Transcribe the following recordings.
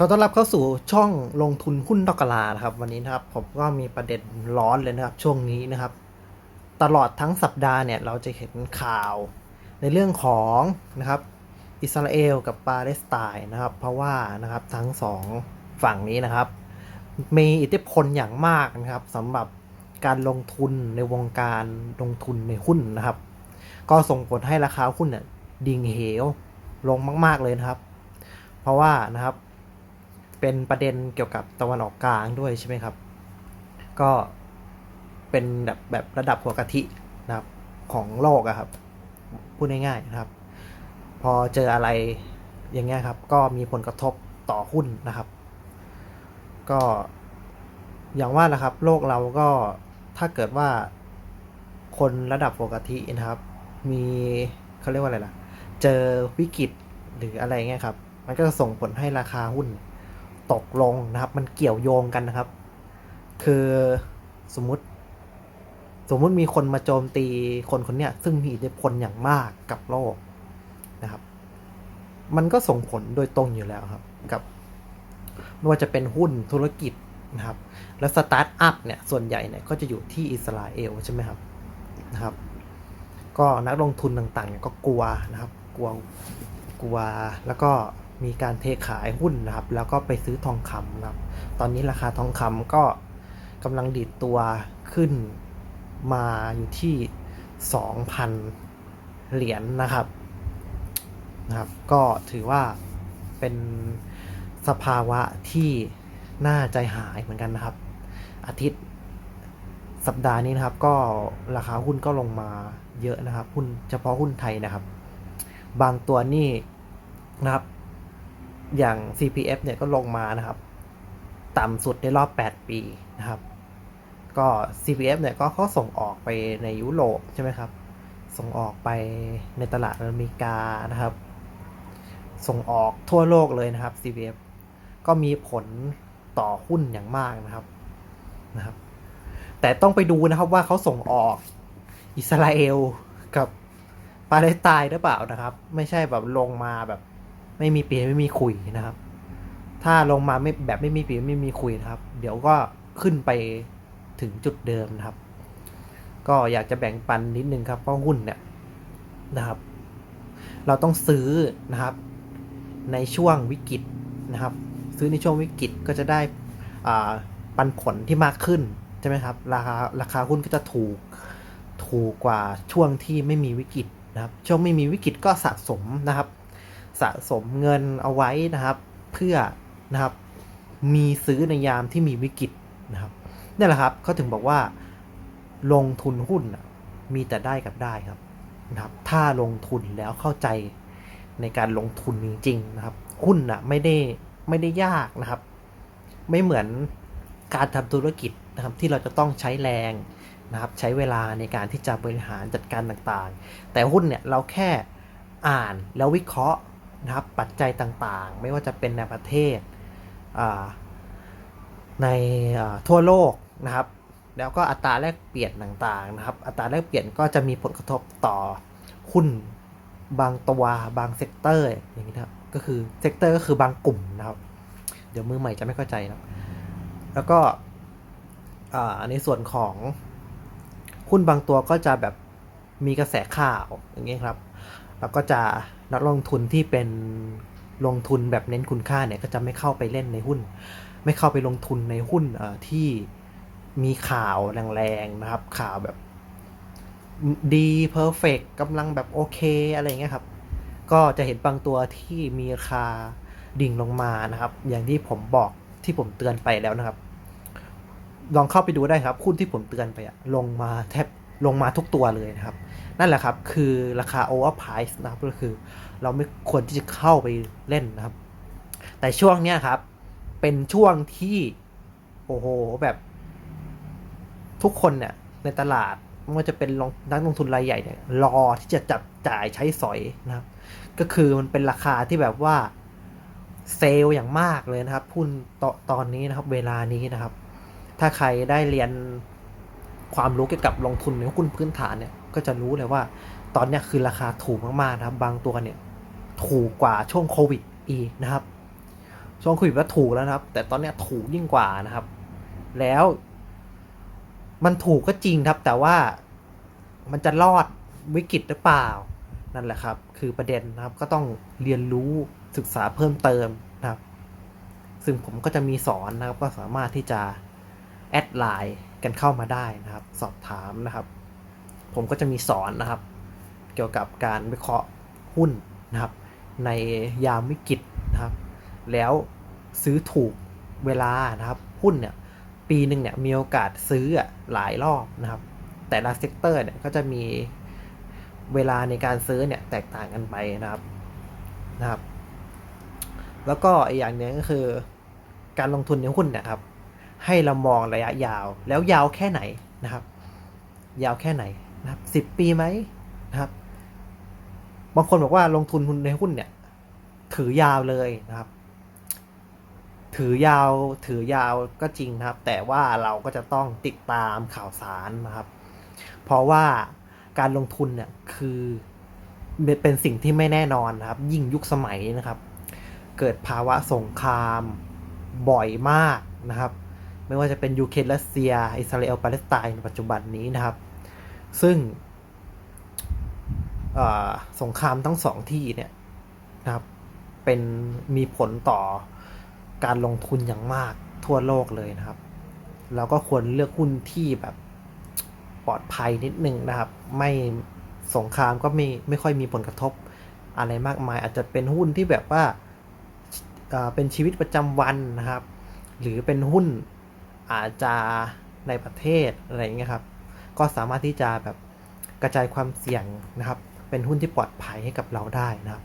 เขาต้อนรับเข้าสู่ช่องลงทุนหุ้นดอกกลานะครับ วันนี้นะครับผมก็มีประเด็นร้อนเลยนะครับ ช่วงนี้นะครับ ตลอดทั้งสัปดาห์เนี่ยเราจะเห็นข่าวในเรื่องของนะครับอิสราเอลกับปาเลสไตน์นะครับ เพราะว่านะครับทั้งสองฝั่งนี้นะครับ มีอิทธิพลอย่างมากนะครับสำหรับการลงทุนในวงการลงทุนในหุ้นนะครับ ก็ส่งผลให้ราคาหุ้นเนี่ยดิ่งเหวลงมาก ๆเลยนะครับ เพราะว่านะครับ เป็นประเด็นเกี่ยวกับตะวันออกกลางด้วยใช่ไหมครับ ก็เป็นแบบแบบระดับหัวกะทินะครับของโลกอะครับ พูดง่ายๆนะครับ พอเจออะไรอย่างเงี้ยครับ ก็มีผลกระทบต่อหุ้นนะครับ ก็อย่างว่านะครับ โลกเราก็ถ้าเกิดว่าคนระดับปกตินะครับ มีเขาเรียกว่าอะไรล่ะ เจอวิกฤตหรืออะไรเงี้ยครับ มันก็จะส่งผลให้ราคาหุ้น ตกลงนะครับ มันเกี่ยวโยงกันนะครับ คือสมมติสมมุติมีคนมาโจมตีคนคนเนี้ยซึ่งมีอิทธิพลอย่างมากกับโลกนะครับ มันก็ส่งผลโดยตรงอยู่แล้วครับ กับไม่ว่าจะเป็นหุ้นธุรกิจนะครับ แล้วสตาร์ทอัพเนี่ยส่วนใหญ่เนี่ยก็จะอยู่ที่อิสราเอลใช่ไหมครับนะครับ ก็นักลงทุนต่างๆเนี่ยก็กลัวนะครับ กลัวกลัวแล้วก็ มีการเทขายหุ้นนะครับ แล้วก็ไปซื้อทองคำนะครับ ตอนนี้ราคาทองคำก็กำลังดีดตัวขึ้นมาอยู่ที่ 2,000 เหรียญนะครับนะครับ ก็ถือว่าเป็นสภาวะที่น่าใจหายเหมือนกันนะครับ อาทิตย์สัปดาห์นี้นะครับ ก็ราคาหุ้นก็ลงมาเยอะนะครับ หุ้นเฉพาะหุ้นไทยนะครับ บางตัวนี่นะครับ อย่าง CPF เนี่ยก็ลงมานะครับ ต่ำสุดในรอบ 8 ปีนะครับ ก็ CPF เนี่ยก็เขาส่งออกไปในยุโรปใช่ไหมครับ ส่งออกไปในตลาดอเมริกานะครับ ส่งออกทั่วโลกเลยนะครับ CPF ก็มีผลต่อหุ้นอย่างมากนะครับนะครับ แต่ต้องไปดูนะครับว่าเขาส่งออกอิสราเอลกับปาเลสไตน์หรือเปล่านะครับ ไม่ใช่แบบลงมาแบบ ไม่มีปีไม่มีคุยนะครับ ถ้าลงมาไม่แบบไม่มีปีไม่มีคุยนะครับ เดี๋ยวก็ขึ้นไปถึงจุดเดิมนะครับ ก็อยากจะแบ่งปันนิดนึงครับเพราะหุ้นเนี่ยนะครับ เราต้องซื้อนะครับ ในช่วงวิกฤตนะครับ ซื้อในช่วงวิกฤตก็จะได้ปันผลที่มากขึ้นใช่ไหมครับราคาราคาหุ้นก็จะถูกถูกกว่าช่วงที่ไม่มีวิกฤตนะครับ ช่วงไม่มีวิกฤตก็สะสมนะครับ สะสมเงินเอาไว้นะครับ เพื่อนะครับมีซื้อในยามที่มีวิกฤตนะครับนี่แหละครับเขาถึงบอกว่า ลงทุนหุ้นมีแต่ได้กับได้ครับนะครับ ถ้าลงทุนแล้วเข้าใจในการลงทุนจริง ๆ นะครับ หุ้นน่ะไม่ได้ไม่ได้ยากนะครับ ไม่เหมือนการทำธุรกิจนะครับที่เราจะต้องใช้แรงนะครับ ใช้เวลาในการที่จะบริหารจัดการต่างๆ แต่หุ้นเนี่ยเราแค่อ่านแล้ววิเคราะห์ นะครับปัจจัยต่างๆ ไม่ว่าจะเป็นในประเทศในทั่วโลกนะครับ แล้วก็อัตราแลกเปลี่ยนต่างๆนะครับ อัตราแลกเปลี่ยนก็จะมีผลกระทบต่อหุ้นบางตัวบางเซกเตอร์อย่างนี้นะครับก็คือเซกเตอร์ก็คือบางกลุ่มนะครับ เดี๋ยวมือใหม่จะไม่เข้าใจนะแล้วก็ในส่วนของหุ้นบางตัวก็จะแบบมีกระแสข่าวอย่างนี้ครับ แล้วก็จะนักลงทุนที่เป็นลงทุนแบบเน้นคุณค่าเนี่ยก็จะไม่เข้าไปเล่นในหุ้น ไม่เข้าไปลงทุนในหุ้นที่มีข่าวแรงๆนะครับ ข่าวแบบดีเพอร์เฟกกำลังแบบโอเคอะไรเงี้ยครับ ก็จะเห็นบางตัวที่มีราคาดิ่งลงมานะครับ อย่างที่ผมบอกที่ผมเตือนไปแล้วนะครับ ลองเข้าไปดูได้ครับหุ้นที่ผมเตือนไปอะลงมาแทบ ลงมาทุกตัวเลยนะครับ นั่นแหละครับคือราคา overprice นะครับก็คือเราไม่ควรที่จะเข้าไปเล่นนะครับ แต่ช่วงเนี้ยครับ เป็นช่วงที่ โอ้โหแบบทุกคนเนี่ยในตลาดไม่ว่าจะเป็นลงนักลงทุนรายใหญ่เนี่ยรอที่จะจับจ่ายใช้สอยนะครับ ก็คือมันเป็นราคาที่แบบว่าเซลอย่างมากเลยนะครับหุ้นตตอนนี้นะครับ เวลานี้นะครับ ถ้าใครได้เรียน ความรู้เกี่ยวกับลงทุนในหุ้นพื้นฐานเนี่ยก็จะรู้เลยว่า ตอนเนี้ยคือราคาถูกมากๆนะครับ บางตัวเนี่ยถูกกว่าช่วงโควิดอีนะครับ ช่วงโควิดว่าถูกแล้วนะครับ แต่ตอนเนี้ยถูกยิ่งกว่านะครับ แล้วมันถูกก็จริงครับ แต่ว่ามันจะรอดวิกฤตหรือเปล่า นั่นแหละครับ คือประเด็นนะครับก็ต้องเรียนรู้ศึกษาเพิ่มเติมนะครับ ซึ่งผมก็จะมีสอนนะครับ ก็สามารถที่จะแอดไลน์ กันเข้ามาได้นะครับ สอบถามนะครับ ผมก็จะมีสอนนะครับ เกี่ยวกับการวิเคราะห์หุ้นนะครับ ในยามวิกฤตนะครับ แล้วซื้อถูกเวลานะครับ หุ้นเนี่ยปีหนึ่งเนี่ยมีโอกาสซื้ออะหลายรอบนะครับ แต่ละเซกเตอร์เนี่ยก็จะมีเวลาในการซื้อเนี่ยแตกต่างกันไปนะครับนะครับ แล้วก็อีกอย่างนึงก็คือ การลงทุนในหุ้นเนะครับ ให้เรามองระยะยาว แล้วยาวแค่ไหนนะครับ ยาวแค่ไหนนะครับสิบปีไหมนะครับ บางคนบอกว่าลงทุนในหุ้นเนี่ย ถือยาวเลยนะครับ ถือยาว ถือยาวก็จริงนะครับ แต่ว่าเราก็จะต้องติดตามข่าวสารนะครับ เพราะว่าการลงทุนเนี่ยคือเป็นสิ่งที่ไม่แน่นอนนะครับ ยิ่งยุคสมัยนะครับ เกิดภาวะสงครามบ่อยมากนะครับ ไม่ว่าจะเป็นยูเครนรัสเซีย อิสราเอลปาเลสไตน์ในปัจจุบันนี้นะครับ ซึ่งสงครามทั้งสองที่เนี่ยนะครับเป็นมีผลต่อการลงทุนอย่างมากทั่วโลกเลยนะครับ เราก็ควรเลือกหุ้นที่แบบปลอดภัยนิดนึงนะครับ ไม่สงครามก็ไม่ไม่ค่อยมีผลกระทบอะไรมากมาย อาจจะเป็นหุ้นที่แบบว่าเอ่อเป็นชีวิตประจำวันนะครับ หรือเป็นหุ้น อาจจะในประเทศอะไรอย่างเงี้ยครับ ก็สามารถที่จะแบบกระจายความเสี่ยงนะครับ เป็นหุ้นที่ปลอดภัยให้กับเราได้นะครับ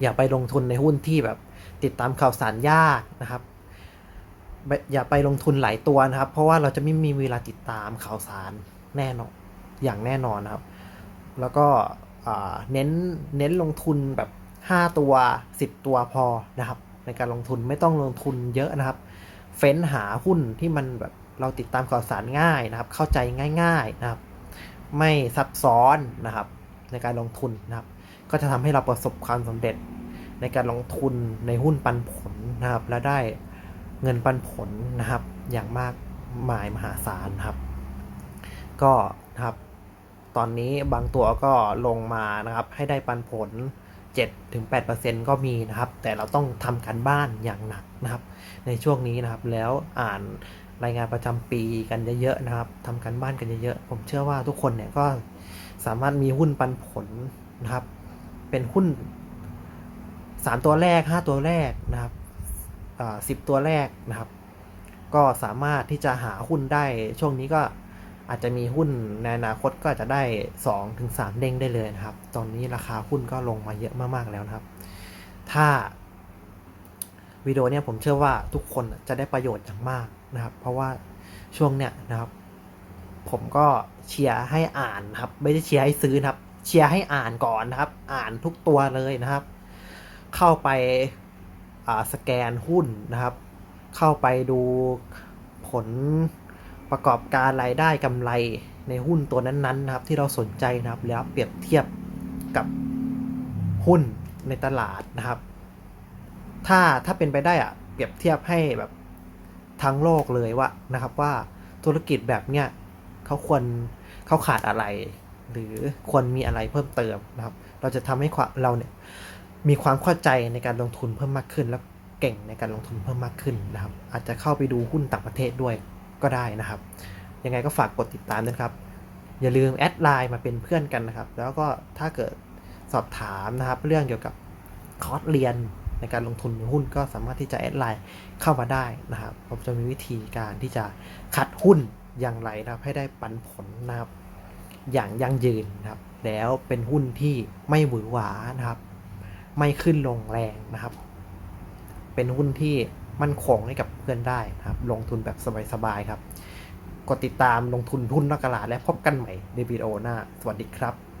อย่าไปลงทุนในหุ้นที่แบบติดตามข่าวสารยากนะครับ อย่าไปลงทุนหลายตัวนะครับ เพราะว่าเราจะไม่มีเวลาติดตามข่าวสารแน่นอนอย่างแน่นอนนะครับ แล้วก็เน้นเน้นลงทุนแบบ 5 ตัว 10 ตัวพอนะครับ ในการลงทุนไม่ต้องลงทุนเยอะนะครับ เฟ้นหาหุ้นที่มันแบบเราติดตามข่าวสารง่ายนะครับ เข้าใจง่ายๆนะครับ ไม่ซับซ้อนนะครับ ในการลงทุนนะครับ ก็จะทำให้เราประสบความสำเร็จในการลงทุนในหุ้นปันผลนะครับ และได้เงินปันผลนะครับ อย่างมากมายมหาศาลนะครับ ก็นะครับ ตอนนี้บางตัวก็ลงมานะครับ ให้ได้ปันผล 7-8%ก็มีนะครับ แต่เราต้องทำการบ้านอย่างหนักนะครับ ในช่วงนี้นะครับแล้วอ่านรายงานประจำปีกันเยอะๆนะครับทำการบ้านกันเยอะๆผมเชื่อว่าทุกคนเนี่ยก็สามารถมีหุ้นปันผลนะครับ เป็นหุ้น 3 ตัวแรก 5 ตัวแรกนะครับสิบตัวแรกนะครับ ก็สามารถที่จะหาหุ้นได้ช่วงนี้ก็ อาจจะมีหุ้นในอนาคตก็อาจจะได้2-3ถึง3เด้งได้เลยนะครับ ตอนนี้ราคาหุ้นก็ลงมาเยอะมากๆแล้วนะครับ ถ้าวิดีโอเนี่ยผมเชื่อว่าทุกคนจะได้ประโยชน์อย่างมากนะครับ เพราะว่าช่วงเนี้ยนะครับ ผมก็เชียร์ให้อ่านครับ ไม่ได้เชียร์ให้ซื้อนะครับ เชียร์ให้อ่านก่อนนะครับ อ่านทุกตัวเลยนะครับ เข้าไปอ่าสแกนหุ้นนะครับ เข้าไปดูผล ประกอบการรายได้กำไรในหุ้นตัวนั้นๆนะครับที่เราสนใจนะครับแล้วเปรียบเทียบกับหุ้นในตลาดนะครับ ถ้าถ้าเป็นไปได้อะเปรียบเทียบให้แบบทั้งโลกเลยว่านะครับว่าธุรกิจแบบเนี้ยเขาควรเขาขาดอะไร หรือควรมีอะไรเพิ่มเติมนะครับ เราจะทำให้ความเราเนี่ยมีความเข้าใจในการลงทุนเพิ่มมากขึ้น แล้วเก่งในการลงทุนเพิ่มมากขึ้นนะครับ อาจจะเข้าไปดูหุ้นต่างประเทศด้วย ก็ได้นะครับ ยังไงก็ฝากกดติดตามด้วยนะครับ อย่าลืมแอดไลน์มาเป็นเพื่อนกันนะครับ แล้วก็ถ้าเกิดสอบถามนะครับ เรื่องเกี่ยวกับคอร์สเรียนในการลงทุนในหุ้นก็สามารถที่จะแอดไลน์เข้ามาได้นะครับผมจะมีวิธีการที่จะคัดหุ้นอย่างไรนะครับ ให้ได้ปันผลนะครับ อย่างยั่งยืนนะครับ แล้วเป็นหุ้นที่ไม่หวือหวานะครับ ไม่ขึ้นลงแรงนะครับ เป็นหุ้นที่ มั่นคงให้กับเพื่อนได้นะครับ ลงทุนแบบสบายๆครับ กดติดตามลงทุนหุ้นนอกตลาดและพบกันใหม่ในวิดีโอหน้า สวัสดีครับ